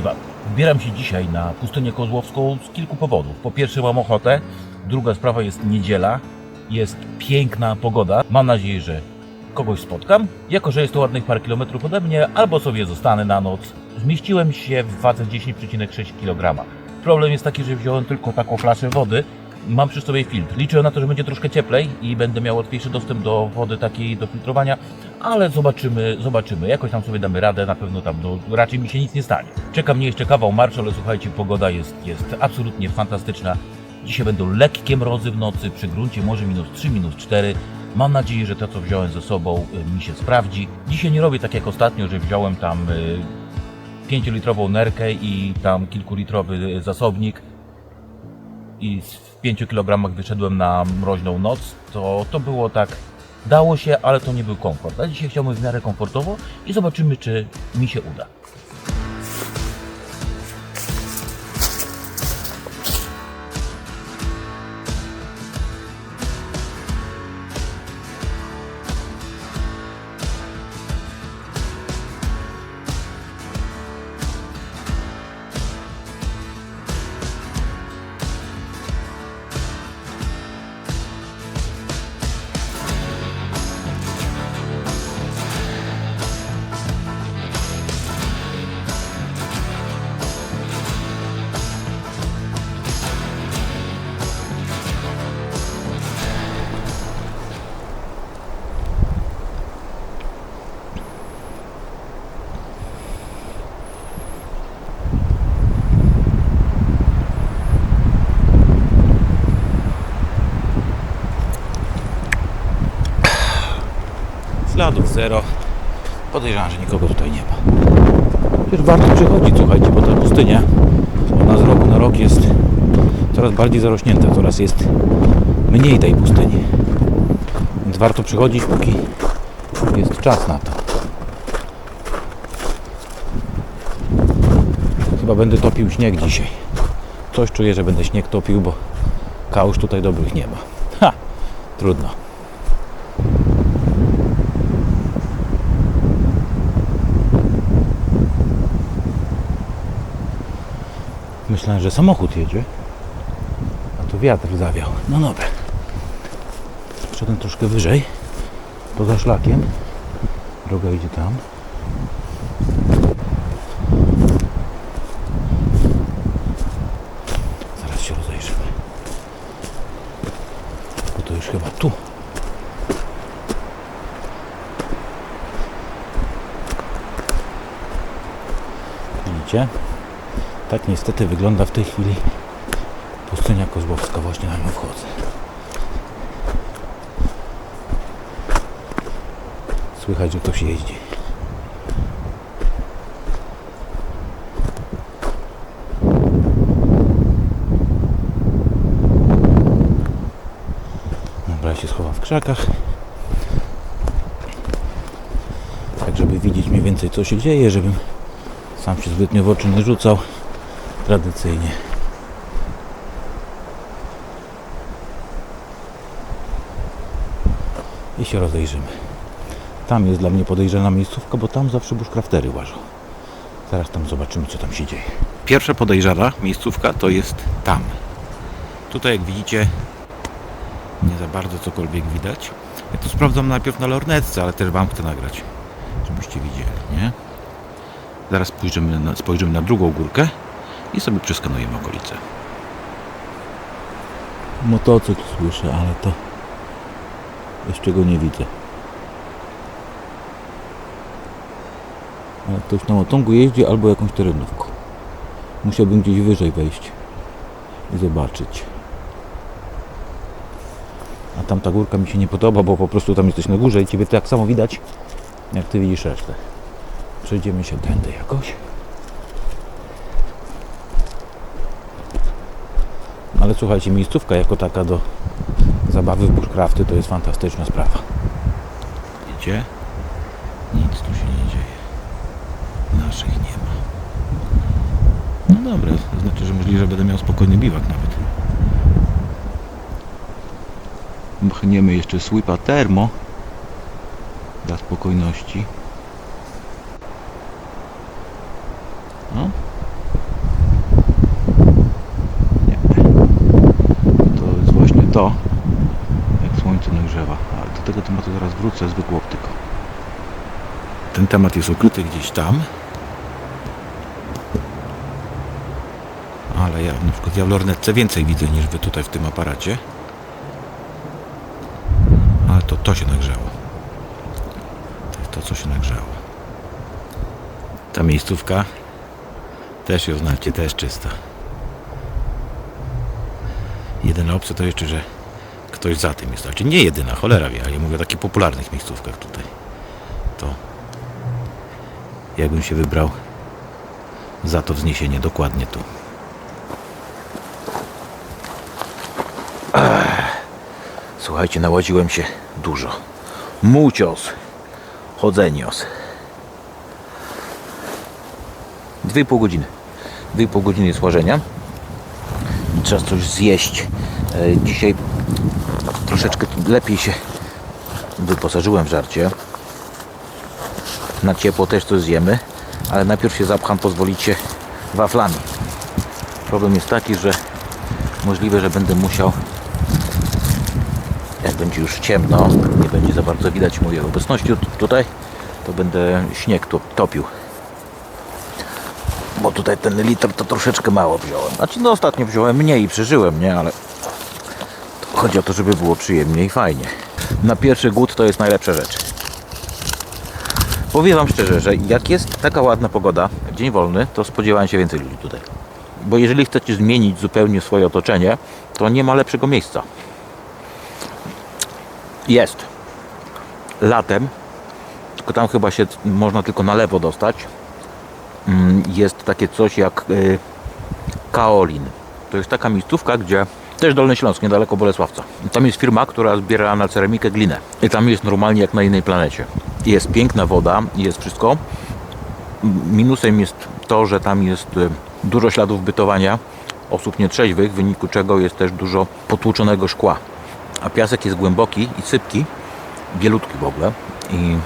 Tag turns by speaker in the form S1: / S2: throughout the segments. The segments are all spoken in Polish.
S1: Wam. Wybieram się dzisiaj na pustynię kozłowską z kilku powodów. Po pierwsze mam ochotę, druga sprawa jest niedziela, jest piękna pogoda. Mam nadzieję, że kogoś spotkam. Jako, że jest to ładnych parę kilometrów ode mnie, albo sobie zostanę na noc. Zmieściłem się w wadze 10,6 kg. Problem jest taki, że wziąłem tylko taką flaszę wody. Mam przy sobie filtr. Liczę na to, że będzie troszkę cieplej i będę miał łatwiejszy dostęp do wody takiej do filtrowania, ale zobaczymy, zobaczymy. Jakoś tam sobie damy radę, na pewno tam no, raczej mi się nic nie stanie. Czeka mnie jeszcze kawał marszu, ale słuchajcie, pogoda jest, jest absolutnie fantastyczna. Dzisiaj będą lekkie mrozy w nocy, przy gruncie może minus 3, minus 4. Mam nadzieję, że to, co wziąłem ze sobą, y, mi się sprawdzi. Dzisiaj nie robię tak jak ostatnio, że wziąłem tam y, 5-litrową nerkę i tam kilkulitrowy zasobnik i 5 kg wyszedłem na mroźną noc, to, to było tak, dało się, ale to nie był komfort. A dzisiaj chciałbym w miarę komfortowo i zobaczymy, czy mi się uda.
S2: Śladów zero. Podejrzewam, że nikogo tutaj nie ma. Warto przychodzić, słuchajcie, bo ta pustynia, ona z roku na rok jest coraz bardziej zarośnięta, coraz jest mniej tej pustyni. Więc warto przychodzić, póki jest czas na to. Chyba będę topił śnieg dzisiaj. Coś czuję, że będę śnieg topił, bo kałuż tutaj dobrych nie ma. Ha! Trudno. Myślałem, że samochód jedzie, a tu wiatr zawiał. No dobra. Szedłem troszkę wyżej, poza szlakiem. Droga idzie tam. Zaraz się rozejrzymy. Bo to już chyba tu. Widzicie? Tak niestety wygląda w tej chwili pustynia kozłowska. Właśnie na nią wchodzę. Słychać, że ktoś jeździ. Dobra, ja się schowam w krzakach. Tak, żeby widzieć mniej więcej co się dzieje, żebym sam się zbytnio w oczy nie rzucał tradycyjnie. I się rozejrzymy. Tam jest dla mnie podejrzana miejscówka, bo tam zawsze bushcraftery łażą. Zaraz tam zobaczymy, co tam się dzieje. Pierwsza podejrzana miejscówka to jest tam. Tutaj, jak widzicie, nie za bardzo cokolwiek widać. Ja to sprawdzam najpierw na lornetce, ale też Wam chcę nagrać, żebyście widzieli, nie? Zaraz spojrzymy na, spojrzymy na drugą górkę i sobie przeskanujemy okolice. Motocykl słyszę, ale to jeszcze go nie widzę. Ale ktoś na motongu jeździ albo jakąś terenówką. Musiałbym gdzieś wyżej wejść i zobaczyć. A tamta górka mi się nie podoba, bo po prostu tam jesteś na górze i ciebie tak samo widać, jak ty widzisz resztę. Przejdziemy się tędy jakoś. Ale słuchajcie, miejscówka jako taka do zabawy w bushcrafty to jest fantastyczna sprawa. Widzicie? Nic tu się nie dzieje. Naszych nie ma. No dobra, to znaczy, że możliwe, że będę miał spokojny biwak nawet. Mchniemy jeszcze sweepa termo dla spokojności. No, nagrzewa. Ale do tego tematu zaraz wrócę, zwykłą optyką. Ten temat jest ukryty gdzieś tam. Ale ja na przykład ja w lornetce więcej widzę niż wy tutaj w tym aparacie. Ale to, to się nagrzało. To jest to, co się nagrzało. Ta miejscówka też ją znacie, też czysta. Jedyna opcja to jeszcze, że ktoś za tym jest. Znaczy nie jedyna, cholera wie, ale ja mówię o takich popularnych miejscówkach tutaj. Jakbym się wybrał za to wzniesienie dokładnie tu. Słuchajcie, naładziłem się dużo. Mucios, chodzenios. Dwie pół godziny. Dwie pół godziny słażenia. Trzeba coś zjeść. E, Dzisiaj troszeczkę lepiej się wyposażyłem w żarcie. Na ciepło też coś zjemy, ale najpierw się zapcham, pozwolicie, waflami. Problem jest taki, że możliwe, że będę musiał jak będzie już ciemno, nie będzie za bardzo widać mojej obecności tu- tutaj, to będę śnieg topił. Bo tutaj ten litr to troszeczkę mało wziąłem. Znaczy no ostatnio wziąłem mniej i przeżyłem, nie? Ale chodzi o to, żeby było przyjemnie i fajnie. Na pierwszy głód to jest najlepsza rzecz. Powiem Wam szczerze, że jak jest taka ładna pogoda, dzień wolny, to spodziewałem się więcej ludzi tutaj. Bo jeżeli chcecie zmienić zupełnie swoje otoczenie, to nie ma lepszego miejsca. Jest. Latem, tylko tam chyba się można tylko na lewo dostać. Mm, Jest takie coś jak y, Kaolin. To jest taka miejscówka, gdzie też Dolny Śląsk, niedaleko Bolesławca. Tam jest firma, która zbiera na ceramikę glinę. I tam jest normalnie jak na innej planecie. Jest piękna woda, jest wszystko. Minusem jest to, że tam jest y, dużo śladów bytowania osób nietrzeźwych, w wyniku czego jest też dużo potłuczonego szkła. A piasek jest głęboki i sypki, bielutki w ogóle i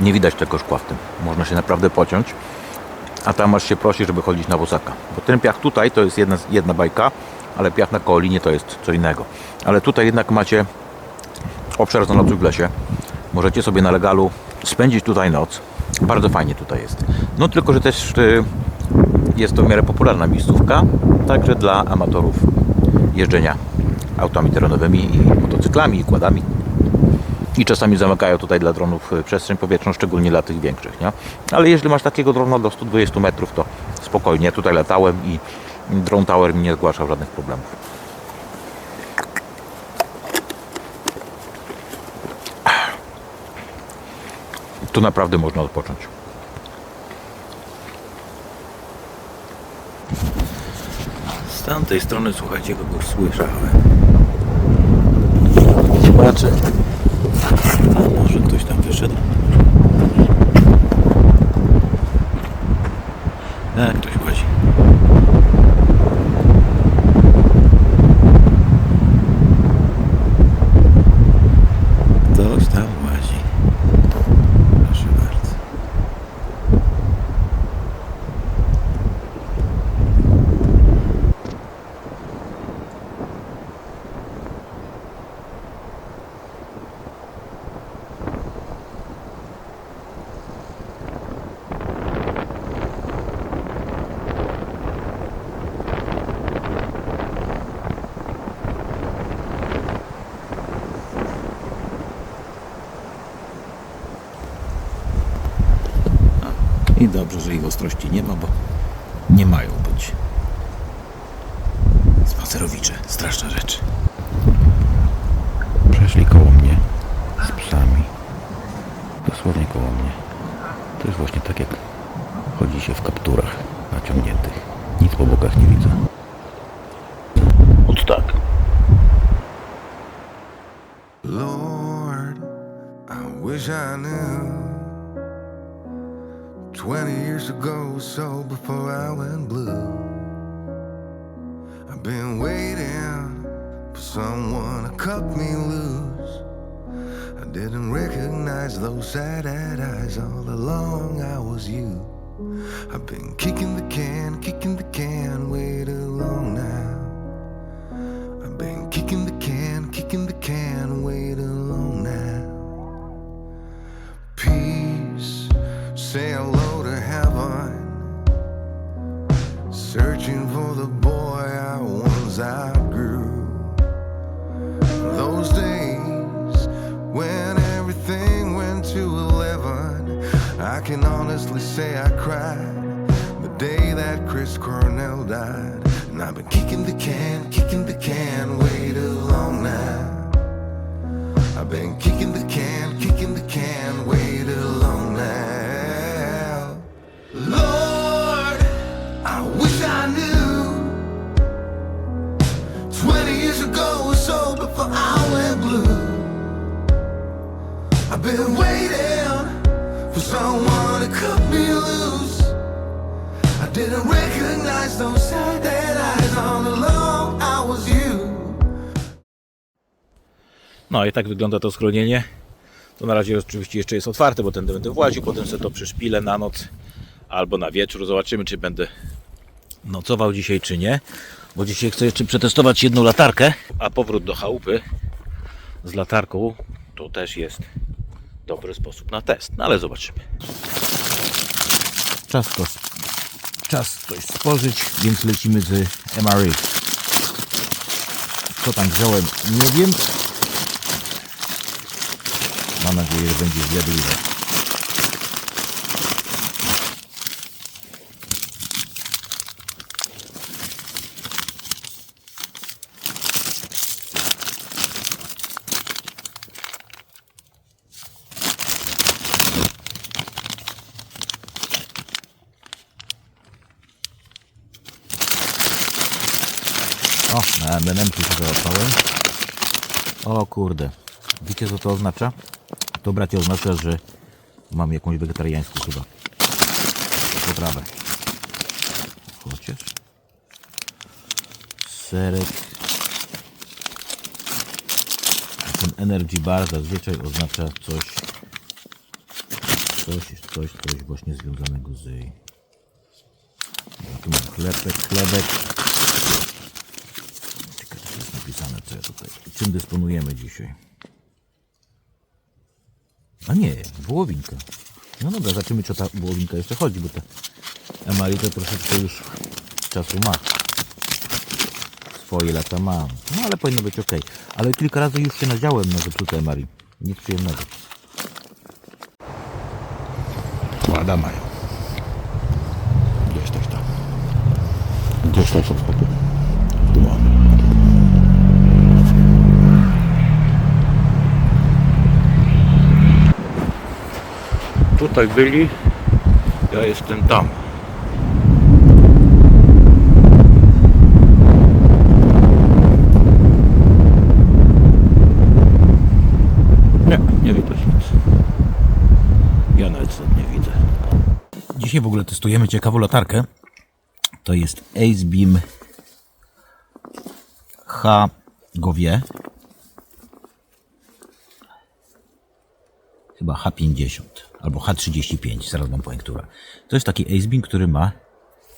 S2: nie widać tego szkła w tym. Można się naprawdę pociąć. A tam aż się prosi, żeby chodzić na bosaka. Bo ten piach tutaj to jest jedna, jedna bajka, ale piach na Koolinie to jest co innego. Ale tutaj jednak macie obszar znalazł w lesie. Możecie sobie na legalu spędzić tutaj noc. Bardzo fajnie tutaj jest. No tylko, że też y, jest to w miarę popularna miejscówka, także dla amatorów jeżdżenia autami terenowymi i motocyklami i kładami. I czasami zamykają tutaj dla dronów y, przestrzeń powietrzną, szczególnie dla tych większych. Nie? Ale jeżeli masz takiego drona do 120 metrów, to spokojnie. Ja tutaj latałem i Drone Tower mi nie zgłaszał żadnych problemów. Tu naprawdę można odpocząć. Z tamtej strony, słuchajcie, kogoś słyszałem. Zobaczę. A może ktoś tam wyszedł? Tak, ktoś łazi. Ktoś tam łazi. Proszę bardzo. I dobrze, że ich ostrości nie ma, bo nie mają być. Spacerowicze, straszna rzecz. Przeszli koło mnie z psami. Dosłownie koło mnie. To jest właśnie tak jak chodzi się w kapturach naciągniętych. Nic po bokach nie widzę. Od tak.
S3: Lord, I wish I knew 20 years ago, or so before I went blue. I've been waiting for someone to cut me loose. I didn't recognize those sad-eyed eyes all along. I was you. I've been kicking the can, kicking the can way long now. Kicking the can, kicking the can way too long now. I've been kicking the can, kicking the can way too long now. Lord, I wish I knew 20 years ago or so before I went blue. I've been waiting for someone to cut me loose. I didn't recognize those sad eyes
S2: No i tak wygląda to schronienie. To na razie oczywiście jeszcze jest otwarte, bo tędy będę właził, potem sobie to przyszpilę na noc albo na wieczór. Zobaczymy, czy będę nocował dzisiaj, czy nie. Bo dzisiaj chcę jeszcze przetestować jedną latarkę, a powrót do chałupy z latarką to też jest dobry sposób na test. No ale zobaczymy. Czas to czas coś spożyć, więc lecimy z MRI. Co tam wziąłem, nie wiem. Mam nadzieję, że będzie zjadliwe. O, na M&M się załapałem. O kurde. Wiecie co to oznacza? To bracie oznacza, że mam jakąś wegetariańską chyba potrawę. Chociaż serek. Ten energy bar zazwyczaj oznacza coś coś, coś, coś właśnie związanego z Ja tu mam chlebek, chlebek. Ciekawe, co jest napisane, co ja tutaj. Czym dysponujemy dzisiaj? A nie, wołowinka. No dobra, zobaczymy, co ta wołowinka jeszcze chodzi, bo ta Emali to troszeczkę już czasu ma. Swoje lata ma. No ale powinno być ok. Ale kilka razy już się nadziałem na zepsute Emali. Nic przyjemnego. Łada mają. Gdzieś też tam. Gdzieś też odchodzę. Tutaj byli, ja jestem tam. Nie, nie widać nic. Ja nawet nie widzę. Dzisiaj w ogóle testujemy ciekawą latarkę. To jest Ace Beam H Gowie. chyba H50 albo H35, zaraz wam powiem, która. To jest taki Acebeam, który ma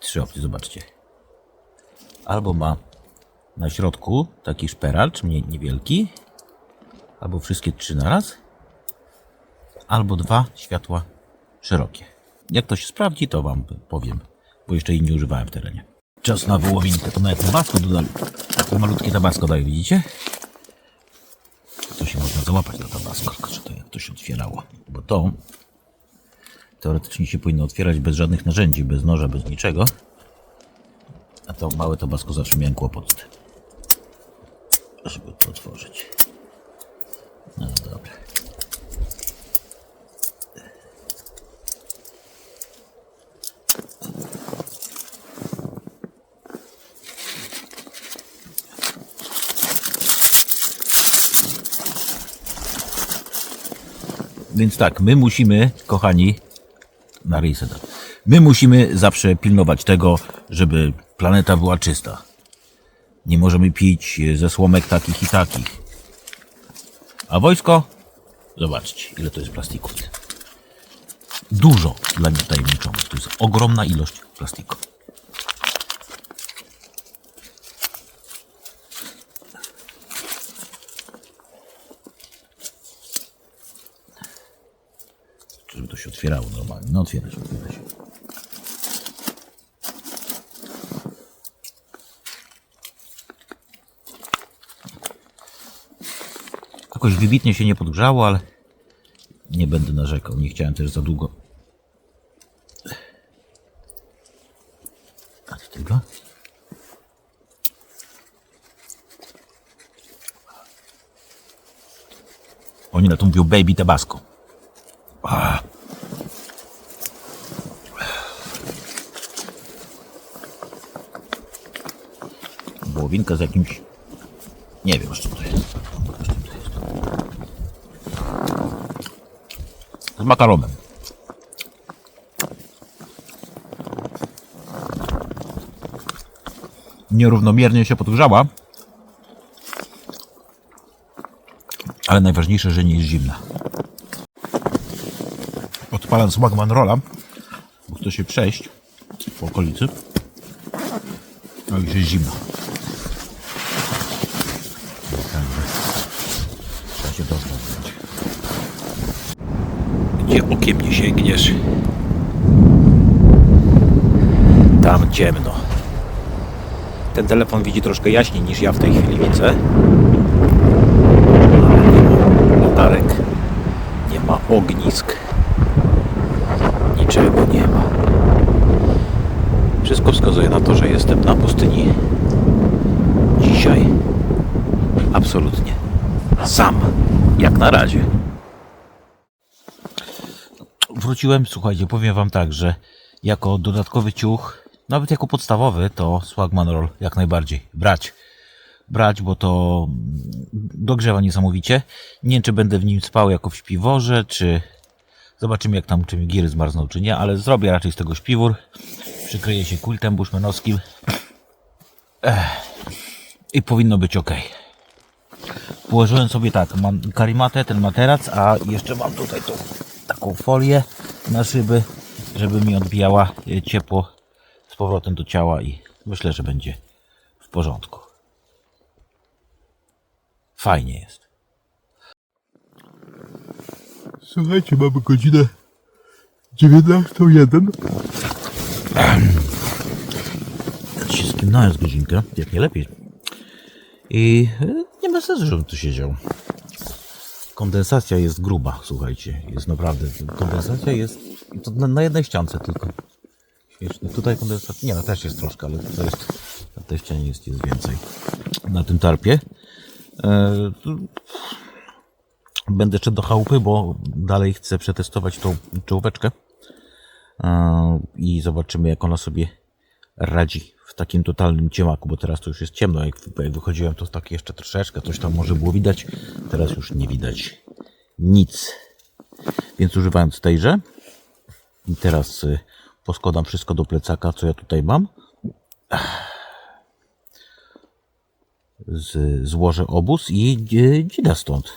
S2: trzy opcje, zobaczcie. Albo ma na środku taki szperacz, mniej niewielki, albo wszystkie trzy na raz, albo dwa światła szerokie. Jak to się sprawdzi, to wam powiem, bo jeszcze jej nie używałem w terenie. Czas na wołowinkę, to nawet tabasco dodali. To malutkie tabasco daje, widzicie? To się można załapać na tabasco, tylko że to jak to się otwierało. Bo to teoretycznie się powinno otwierać bez żadnych narzędzi, bez noża, bez niczego. A to małe tabasco zawsze miałem kłopot. Żeby to otworzyć. No dobra. Więc tak, my musimy, kochani, na reseta. My musimy zawsze pilnować tego, żeby planeta była czysta. Nie możemy pić ze słomek takich i takich. A wojsko? Zobaczcie, ile to jest plastiku. Dużo dla tajemniczonych. To jest ogromna ilość plastiku. otwierało normalnie. No otwiera się, otwiera się. Jakoś wybitnie się nie podgrzało, ale nie będę narzekał. Nie chciałem też za długo. A do tego? Oni na to mówią baby tabasco. Ah. Wołowinka z jakimś... Nie wiem, z czym to jest. Z. Z makaronem. Nierównomiernie się podgrzała. Ale najważniejsze, że nie jest zimna. Odpalam Swagman Rolla, bo chcę się przejść po okolicy. No już jest zimno. Także trzeba się dozwolić. Gdzie okiem nie sięgniesz, tam ciemno. Ten telefon widzi troszkę jaśniej niż ja w tej chwili widzę. Ale nie ma latarek, nie ma ognisk, niczego nie ma. Wszystko wskazuje na to, że jestem na pustyni. Dzisiaj absolutnie sam, jak na razie. Wróciłem, słuchajcie, powiem wam tak, że jako dodatkowy ciuch, nawet jako podstawowy, to Swagman Roll jak najbardziej brać. Brać, bo to dogrzewa niesamowicie. Nie wiem, czy będę w nim spał jako w śpiworze, czy zobaczymy, jak tam czy mi giry zmarzną, czy nie, ale zrobię raczej z tego śpiwór. Przykryję się kultem bushmanowskim. Ech. I powinno być ok. Położyłem sobie tak, mam karimatę, ten materac, a jeszcze mam tutaj tą taką folię na szyby, żeby mi odbijała e, ciepło z powrotem do ciała i myślę, że będzie w porządku. Fajnie jest.
S4: Słuchajcie, mamy godzinę 19.01.
S2: Ja się skimnąłem z godzinkę, jak nie lepiej. I e, nie ma sensu, żebym tu siedział. Kondensacja jest gruba, słuchajcie. Jest naprawdę. Kondensacja jest to na, na jednej ściance tylko. Śmieszne. Tutaj kondensacja. Nie, no też jest troszkę, ale to jest. Na tej ścianie jest, jest więcej. Na tym tarpie. E, tu- Będę jeszcze do chałupy, bo dalej chcę przetestować tą czołóweczkę. E, I zobaczymy, jak ona sobie radzi w takim totalnym ciemaku, bo teraz to już jest ciemno. Jak, jak wychodziłem, to tak jeszcze troszeczkę, coś tam może było widać. Teraz już nie widać nic. Więc używając tejże, i teraz y, poskładam wszystko do plecaka, co ja tutaj mam. Z, złożę obóz i y, dzida stąd.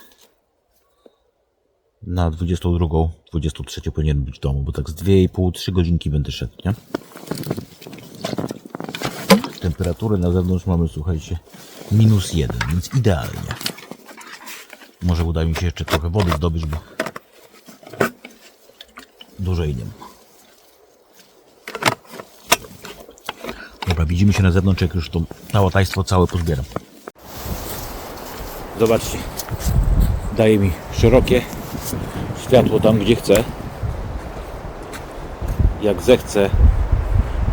S2: Na 22, 23 powinien być domu, bo tak z 2,5-3 godzinki będę szedł, nie? Temperatury na zewnątrz mamy, słuchajcie, minus jeden, więc idealnie. Może uda mi się jeszcze trochę wody zdobyć, bo dłużej nie ma. Dobra, widzimy się na zewnątrz, jak już to nałatajstwo całe pozbieram. Zobaczcie, daje mi szerokie światło tam, gdzie chcę. Jak zechcę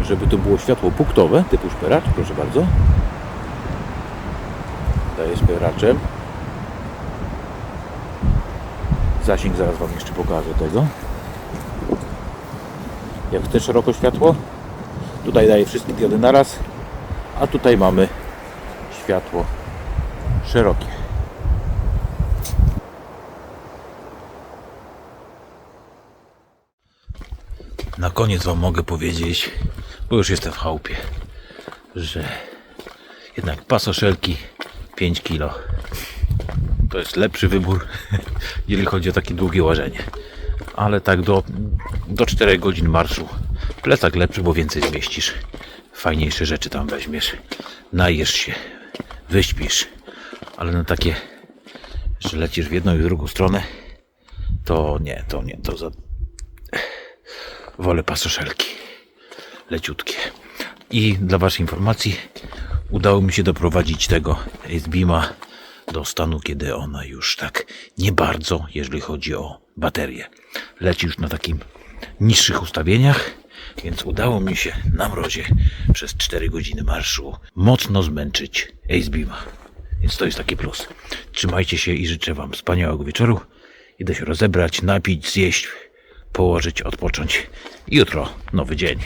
S2: żeby to było światło punktowe, typu szperacz, proszę bardzo. Daję szperaczem. Zasięg zaraz Wam jeszcze pokażę tego. Jak chcę szeroko światło, tutaj daję wszystkie diody naraz, a tutaj mamy światło szerokie. Na koniec Wam mogę powiedzieć, bo już jestem w chałupie, że jednak pasoszelki 5 kg to jest lepszy wybór, jeżeli chodzi o takie długie łażenie. Ale tak do, do 4 godzin marszu plecak lepszy, bo więcej zmieścisz. Fajniejsze rzeczy tam weźmiesz. Najesz się, wyśpisz. Ale na takie, że lecisz w jedną i w drugą stronę, to nie, to nie, to za... Wolę pasoszelki leciutkie. I dla Waszej informacji udało mi się doprowadzić tego SBIMa do stanu, kiedy ona już tak nie bardzo, jeżeli chodzi o baterię. Leci już na takim niższych ustawieniach, więc udało mi się na mrozie przez 4 godziny marszu mocno zmęczyć Ace Beama. Więc to jest taki plus. Trzymajcie się i życzę Wam wspaniałego wieczoru. Idę się rozebrać, napić, zjeść, położyć, odpocząć. Jutro nowy dzień.